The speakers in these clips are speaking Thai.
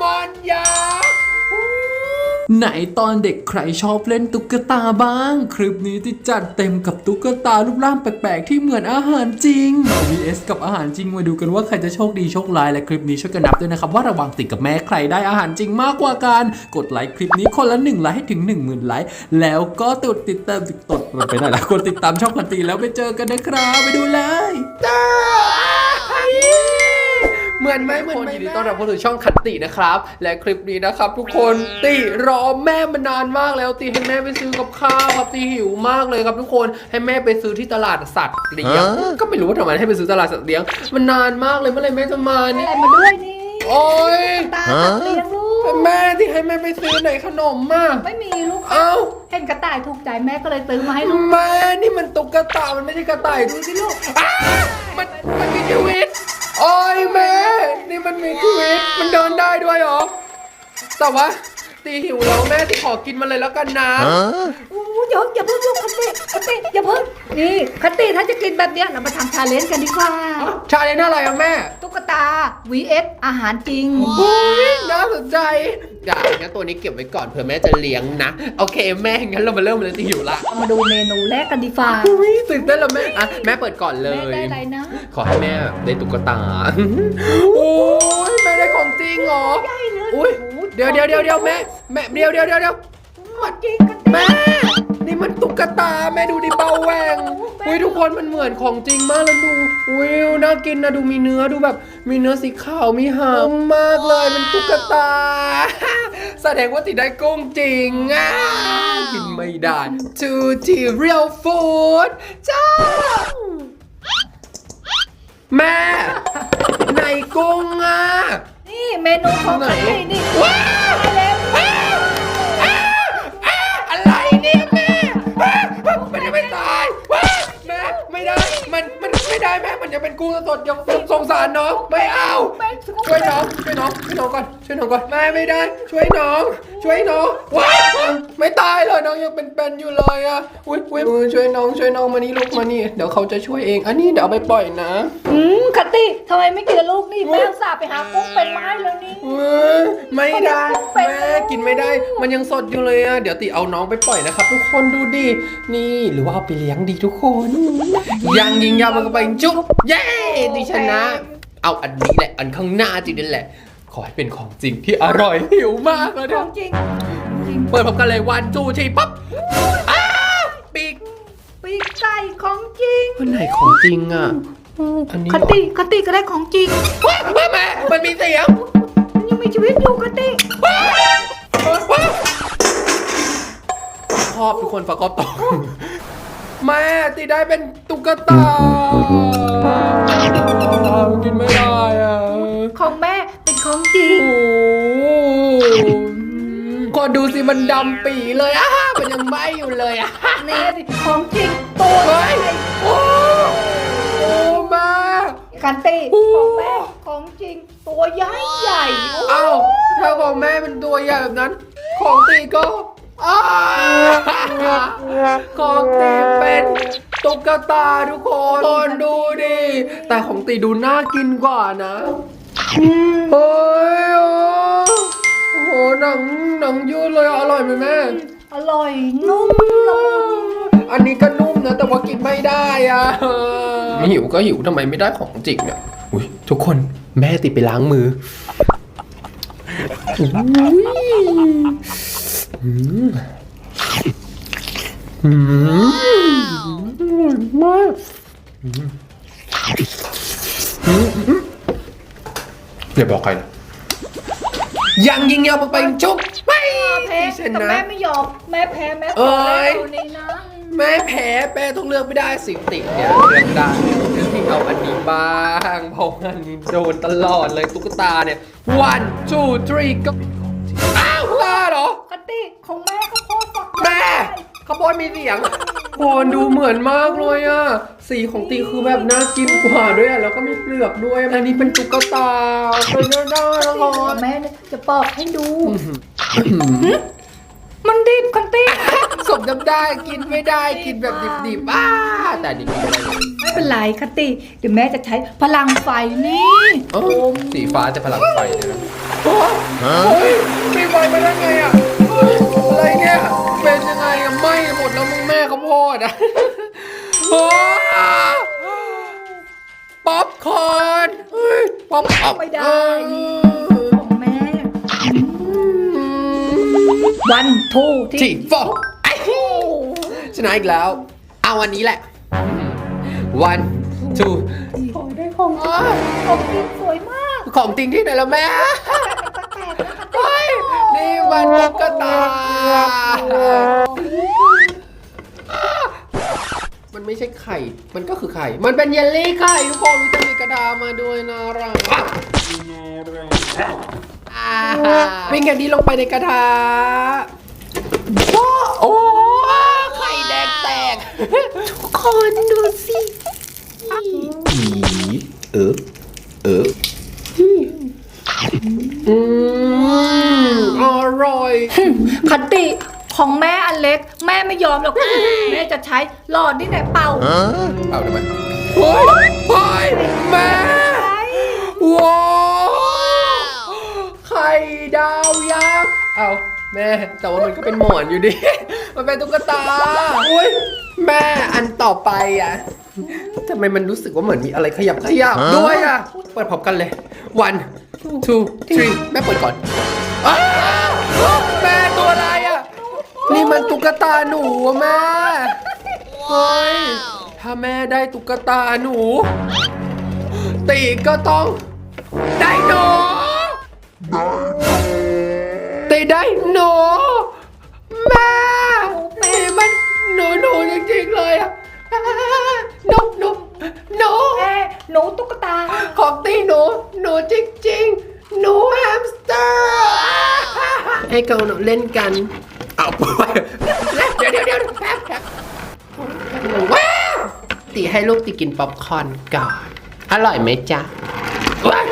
มอนยักษ์ไหนตอนเด็กใครชอบเล่นตุ๊กตาบ้าง คลิปนี้ที่จัดเต็มกับตุ๊กตารูปร่างแปลกๆ ที่เหมือนอาหารจริงมา vs กับอาหารจริงมาดูกันว่าใครจะโชคดีโชคร้ายและคลิปนี้ช่วยกันนับด้วยนะครับ ว่าระหว่างติดกับแม่ใครได้อาหารจริงมากกว่ากัน กดไลค์คลิปนี้คนละ1ไลค์ให้ถึง 1 0,000ไลค์แล้วก็ตดติดตามติดตดไปไหนละกดติดตามช่องกันตีแล้วไปเจอกันนะครับไปดูเลย เหมือนไหมเหมือนคนไหมยินดีต้อนรับเข้าสู่ช่องคัตตินะครับ และคลิปนี้นะครับ ทุกคนตีรอแม่มานานมากแล้วตีให้แม่ไปซื้อกับข้าวครับตีหิวมากเลยครับทุกคนให้แม่ไปซื้อที่ตลาดสัตว์เลี้ยงก็ไม่รู้ว่าทำไมให้ไปซื้อตลาดสัตว์เลี้ยงมันนานมากเลยเมื่อไหรแม่จะมาอะเนี่ไรยมาด้วยนี่โอ้ยตาตัดเลี้ยงลูกแม่ที่ให้แม่ไปซื้อไหนขนมมาไม่มีลูกเอ้าเห็นกระต่ายถูกใจแม่ก็เลยซื้อมาให้ลูกแม่นี่มันตุ๊กตามันไม่ใช่กระต่ายดูสิลูกอ้ามันมันมีชีวิต โอ้ยแม่นี่มันมีชีวิต มันเดินได้ด้วยเหรอ แต่ว่าตีหิวแล้วแม่ตีขอกินมันเลยแล้วกันนะอู้เดี๋ยวอย่าเพิ่งลูกคติคติอย่าเพิ่งนี่คติถ้าจะกินแบบเนี้ยเรามาทำชาเลนจ์กันดีกว่า ชาเลนจ์อะไรอะแม่ ตุ๊กตา vs อาหารจริงอุ้ยน่า สนใจได้งั้นตัวนี้เก็บไว้ก่อนเผื่อแม่จะเลี้ยงนะ โอเคแม่งั้นเรามาเริ่มเลยตีหิวละเรามาดูเมนูแรกกันดีฟ้าอุ้ยตื่นเต้นแล้วแม่อะแม่เปิดก่อนเลแม่ย ได้อะไรนะขอให้แม่ได้ตุ๊กตา โอ้ยแม่ได้ของจริงเหรอใหญ่เลยอุ้ยเดี๋ยวเดี๋ยวเดี๋ยวเดี๋ยวแม่แม่เดี๋ยวเดี๋ยวเดี๋ยวเดี๋ยวของจริงคติแม่ นี่มันตุ๊กตาแม่ดูดิเบาแหวงอุ้ยทุกคนมันเหมือนของจริงมากเลยดูอุ้ย น่ากินนะดูมีเนื้อดูแบบมีเนื้อสีขาวมีหางมากเลยมันตุ๊กตา แสดงว่าติดได้กุ้งจริงอะกินไม่ได้ to the real food จ้าแม่ไหนกุ้งอะนี่เมนูของไหนคตินี่ว้าวได้แล้วอ้าว สดเดี๋ยวสงสารน้องไม่เอา ช่วยน้อง ช่วยน้อง ช่วยน้องก่อน ช่วยน้องก่อนแม่ไม่ได้ ช่วยน้อง ช่วยน้อง ว้าวไม่ตายเลยน้องยังเป็นๆอยู่เลยอะ อุ้ยอุ้ยอุ้ยช่วยน้อง ช่วยน้องมานี่ลูกมานี่ เดี๋ยวเขาจะช่วยเอง อันนี้เดี๋ยวเอาไปปล่อยนะอืมคติทำไมไม่กินลูกนี่แม่อุตส่าห์ไปหากุ้งเป็นไม้แล้วนี่เว้ยไม่ได้แม่กินไม่ได้ มันยังสดอยู่เลยอะ เดี๋ยวติเอาน้องไปปล่อยนะครับ ทุกคนดูดิ นี่หรือว่าเอาไปเลี้ยงดีทุกคน ยังยิงยาวมันก็ไปจุ๊บเย้ดิชนะ เอาอันนี้แหละ อันข้างหน้าจริงนั่นแหละ ขอให้เป็นของจริงที่อร่อยหิวมากแล้วขเนี่อยงจริงจริงเปิดพร้อมกันเลยวันจูทีปั๊บอ้าวปีกปีกไก่ของจริงวันไหนของจริงอะ อันนี้ คติคติก็ได้ของจริงว้าวแม่แม่มันมีเสียงมันยังมีชีวิตอยู่คติชอบทุกคนฝากกอบต่อแม่ตีได้เป็นตุ๊กตา กินไม่ได้อะของแม่เป็นของจริง โอ้ก็ดูสิมันดำปีเลยอะมันยังไหม้อยู่เลยอะนี่ของจริงตัวเฮ้ยโอ้โอ้แม่คันติของแม่ของจริงตัวใหญ่ใหญ่เอ้าถ้าของแม่เป็นตัวใหญ่แบบนั้น ของตีก็อ้าของตีเป็น ตุ๊กตาทุกคนคนดูดิ แต่ของตีดูน่ากินกว่านะเฮ้ยโอ้โหหนังหนังยืดเลยอะอร่อยไหมแม่ อร่อยนุ่มละมุนอันนี้ก็นุ่มนะ แต่ว่ากินไม่ได้อะไม่หิวก็หิวทำไมไม่ได้ของจริงเนี่ยอุ้ยทุกคนแม่ติดไปล้างมืออุ้ย อร่อยมากอย่าบอกใครนะยังยิงยาวไปจุ๊บไปแพ้ชแต่นะ แม่ไม่ยอมแม่แพ้แม่เอ้ขอแม่ยตัวนี้นะแม่แพ้แม่ต้องเลือกไม่ได้สิติเนี่ยเลือกได้เลือกที่เอาอันนี้บ้างเพราะอันนี้โดนตลอดเลยตุ๊กตาเนี่ย one two three ก็อ้าวตาเหรอคติของแม่ข้าวโพดฝักแม่ ขบวนมีเสียงโคนดูเหมือนมากเลยอะสีของตีคือแบบน่ากินกว่าด้วยอะแล้วก็มีเปลือกด้วย อันนี้เป็นตุ๊กตาเป็นน่าได้ตลอดแม่เนี่ยจะปอกให้ดู มันดิบคันตี้สมน้ำได้กินไม่ได้กินแบบดิบๆอ้าแต่ดิบไม่ได้เลยไม่เป็นไรคันตี้เดี๋ยวแม่จะใช้พลังไฟนี่โอ้สีฟ้าจะพลังไฟเนี่ยนะโอ้ยมีไฟมาได้ไงอะ วันทูที่สี่ฟอกชนะอีกแล้ว เอาวันนี้แหละ one two ขอได้ของของกินสวยมากของจริงที่ไหนแล้วแม่เฮ้ยนี่มันตุ๊กตา มันไม่ใช่ไข่ มันก็คือไข่ มันเป็นเยลลี่ไข่ทุกคนมันจะมีกระดาษมาด้วยนะรังอ่าวิ่งแคนดี้ลงไปในกระทะ ว้าวโอ้ไข่แดงแตก ทุกคนดูสิอีเออเอออืมอร่อยคันติของแม่อันเล็ก แม่ไม่ยอมหรอกแม่จะใช้หลอดนี่แหละเป่าเอาได้ไหมเฮ้ยเฮ้ยแม่ว้าวไข่ดาวยักษ์เอา แม่แต่ว่ามันก็เป็นหมอนอยู่ดิ มันเป็นตุ๊กตาอุ้ยแม่อันต่อไปอะทำไมมันรู้สึกว่าเหมือนมีอะไรขยับขยับด้วยอะ เปิดพร้อมกันเลย one two three แม่เปิดก่อนอ้าวแม่ตัวอะไรอะ นี่มันตุ๊กตาหนูอะแม่เฮ้ยถ้าแม่ได้ตุ๊กตาหนู ตีก็ต้อง ได้หนู ให้เขาเล่นกัน เอาไปเดี๋ยวเดี๋ยวเดี๋ยวแป๊บแป๊บว้าวตีให้ลูกตีกินป๊อปคอร์นก่อน อร่อยไหมจ๊ะว้าว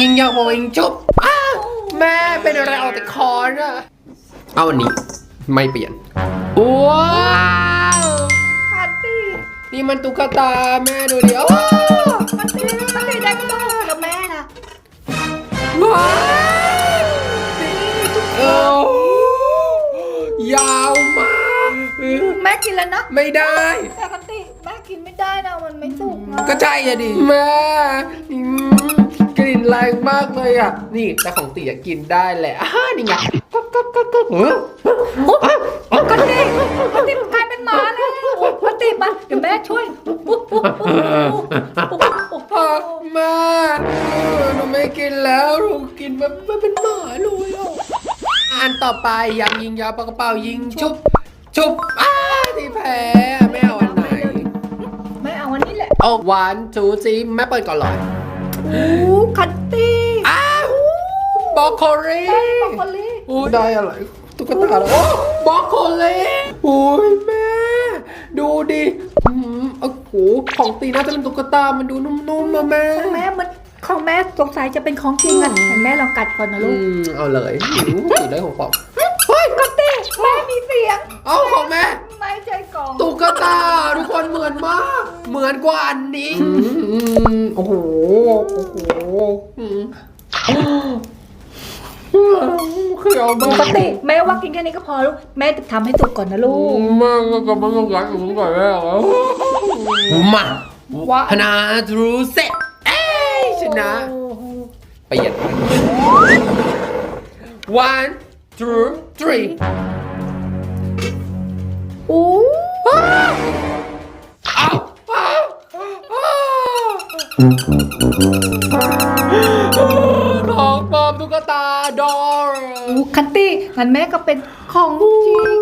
ยิงยาวโมยิงจุบอ้าวแม่เป็นอะไรเอาแต่คอนอะเอาอันนี้ไม่เปลี่ยนว้าวคันตินี่มันตุ๊กตาแม่ดูดิโอ้คันติคันติได้ไม่ต้องแล้วแม่ล่ะว้าว ยาวมากเออแม่กินแล้วนะไม่ได้ แต่คันติแม่กินไม่ได้นะมันไม่สุกนะก็ใช่อะดิแม่อืมกลิ่นแรงมากเลยอะ นี่แต่ของตีอะกินได้แหละอ้านี่ไงก็ก็ก็ก็เอออ้าวอ้าวคันติคันติกลายเป็นหมาแล้วคันติมาเดี๋ยวแม่ช่วยอะแม่เออหนูไม่กินแล้วหนูกินแบบไม่เป็นหมาเลยอะ อันต่อไปยังยิงยาวปากกระเป๋ายิงชุบ ชุบอ้าที่แพ้ไม่เอาอันไหน ไม่เอาอันนี้แหละเอาวันทูซีแม่เปิดก่อนเลยโอ้คันติอ้าวบล็อกโคลีได้บรอกโคลีโอ้ยได้อะไรตุ๊กตาแล้วโอ้บล็อกโคลีโอ้ยแม่ ดูดิอืมโอ้โหของตีน่าจะเป็นตุ๊กตา มันดูนุ่มๆมาแม่ แม่มัน ของแม่สงสัยจะเป็นของจริงอะแต่แม่ลองกัดก่อนนะอืลูกมเอาเลยอืมสีได้ของปอบเฮ้ยคันติแม่มีเสียง เอาของแม่ ไม่ใช่กล่องตุ๊กตาทุกคนเหมือนมาก เหมือนกว่าอันนี้อืมโอ้โห โอ้โหอืมเขียวปมากติแม่ว่ากินแค่นี้ก็พอลูก แม่จะทำให้สุกก่อนนะลูกมากก็มันต้องรักผมก่อนแล้วมาว่านาทรูเซ็ตเอ้ย ชนะ เปลี่ยน one two three อู้อ้าวอ้าวอ้าวของปลอมตุ๊กตาดอร์อู้คันตี้งั้นแม่ก็เป็นของจริง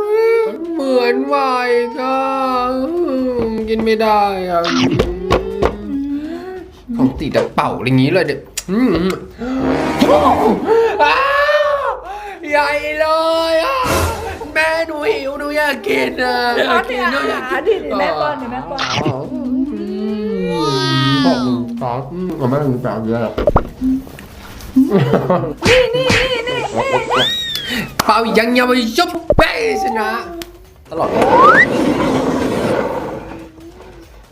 เหมือนวายก็กินไม่ได้อะ ของตีแต่เป่าอะไรอย่างนี้เลยเด็กอืมอ้าวใหญ่เลยอะแม่หนูหิวหนูอยากกินอะอยากกินหนูอยากกินดิแม่ป้อนเดี๋ยวแม่ป้อนขอบคุณครับอืมแม่ถึงแปลเยอะนี่นี่นี่นี่นี่ไปเป่ายังยังไม่จบเป้ชนะตลอด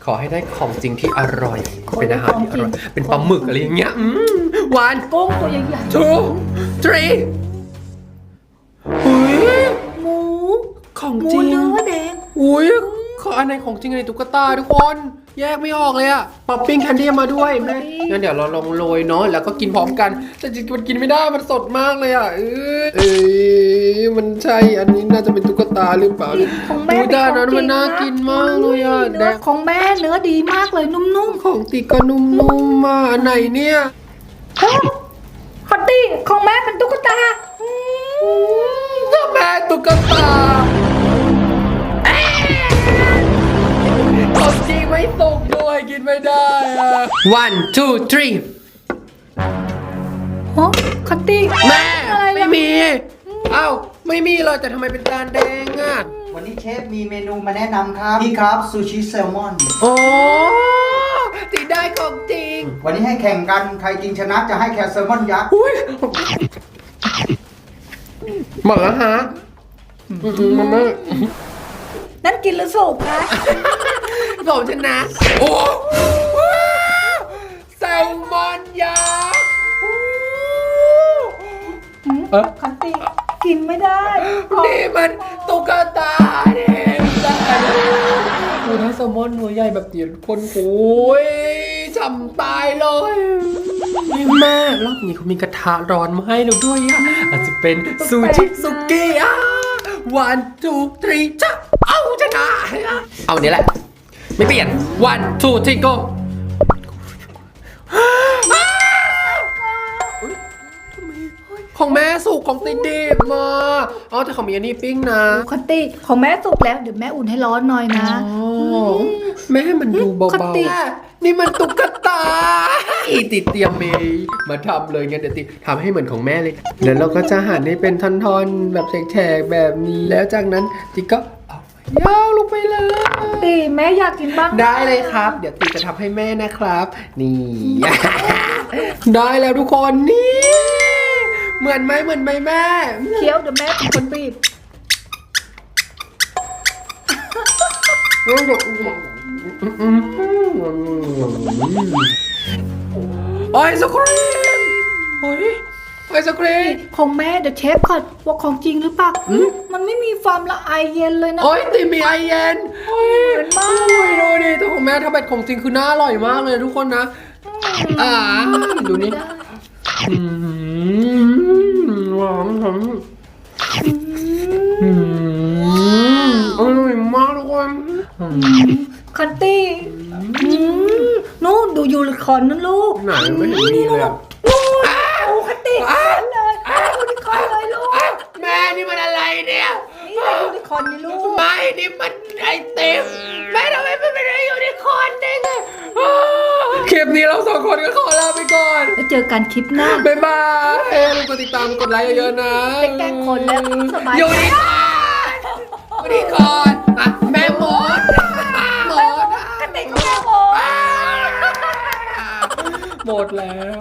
ขอให้ได้ของจริงที่อร่อย เป็นอาหารที่อร่อย เป็นปลาหมึกอะไรอย่างเงี้ยอืมหวาน กุ้งตัวใหญ่ two three อุ้ยๆ หมูของหมูจริงเนื้อแดง อุ้ยขออันไหนของจริงอันไหนตุ๊กตาทุกคน แยกไม่ออกเลยอะป๊อปปิ้งแคนดี้มาด้วยแม่งั้นเดี๋ยวเราลองโรยเนาะแล้วก็กินพร้อมกัน แต่จริงๆมันกินไม่ได้มันสดมากเลยอะเออเอ้ยมันใช่อันนี้น่าจะเป็นตุ๊กตาหรือเปล่าของแม่ดูด้านนั้นเป็มันน่ากินมากเลยอะเนื้แดองของแม่เนื้อดีมากเลยนุ่มของตีก็นุ่มๆมาอันไหนเนี่ยๆเฮ้ยคอนตี้ของแม่เป็นตุ๊กตาอืมแม่ตุ๊กตา ตกด้วยกินไม่ได้อะ one two three โอ้คอนตี้แม่อะไรไม่ล่ะมี เอ้าไม่มีเลยแต่ทำไมเป็นจานแดงอะ วันนี้เชฟมีเมนูมาแนะนำครับนี่ครับซูชิแซลมอน โอ้ตีได้ของจริง วันนี้ให้แข่งกันใครกินชนะจะให้แค่แซลมอนยักษ์ อุ้ยหมาฮะมันไม่นั่นกินหรือสูบคะ ผมชนะ โอ้แซลมอนยักษ์อืมเอ๊ะคอนตี้กินไม่ได้นี่มันตุ๊กตาเนี่ยดูถ้าแซลมอนหัวใหญ่แบบนี้คนโอ้ยจำตายเลยนี่แม่รอบนี้เขามีกระทะร้อนมาให้เราด้วยอะอาจจะเป็นซูชิสุกี้อะ one two three จ้ะเอาชนะเอาเนี้ยแหละ ไม่เปลี่ยน one two three go ของแม่สุกของติดดิบมาอ๋อแต่ของมีอันนี้ปิ้งนะคอนตี้ของแม่สุกแล้วเดี๋ยวแม่อุ่นให้ร้อนหน่อยนะอ๋อแม่มันดูคเบาติๆนี่มันตุ๊กตาอีติดเตรียมเมย์มาทำเลยงั้นเดี๋ยวติทำให้เหมือนของแม่เลยเดี๋ยวเราก็จะหั่นให้เป็นท่อนๆแบบแฉกๆแบบนี้แล้วจากนั้นติก็เอา ยาวลงไปเลยตีแม่อยากกินบ้างได้เลยครับ เดี๋ยวติจะทำให้แม่นะครับ นี่ ได้แล้วทุกคนนี่ เหมือนไหมเหมือนไหมแม่เคี้ยวเดี๋ยวแม่เป็นคนบีบไอศครีมเฮ้ย ไอศครีมของแม่เดี๋ยวเชฟก่อนว่าของจริงหรือเปล่าอืมมันไม่มีความละอายเย็นเลยนะ โอ้ยติมีไอเย็นโอ้ยเหมือนมากโอ้ยดูดิตัวของแม่ถ้าแบบของจริงคือน่าอร่อยมากเลยทุกคนนะอ่าดูนี่อืมหวานหอมอืมอร่อยมากทุกคนอืมคันตี้อืมนู่นดูยูนิคอร์นนั่นลูกไหนไม่เห็นมีเลยอะ นี่เลยยูนิคอนเลยลูก แม่นี่มันอะไรเนี่ยนี่เยูนิคอนนี่ลูก ไม่นี่มันไอเต็มแม่ทำไมมันเป็นไอยูนิคอร์นได้ไงอ้คลิปนี้เราสองคนก็ขอลาไปก่อน แล้วเจอกันคลิปหน้า บ๊ายบายเอ้ยลืมกดติดตามกดไลค์เยอะๆนะเป็นแกล้งคนแล้วสบาย อยู่นี่อนยูนิคอนแม่หมดหมดกระติหมด หมดแล้ว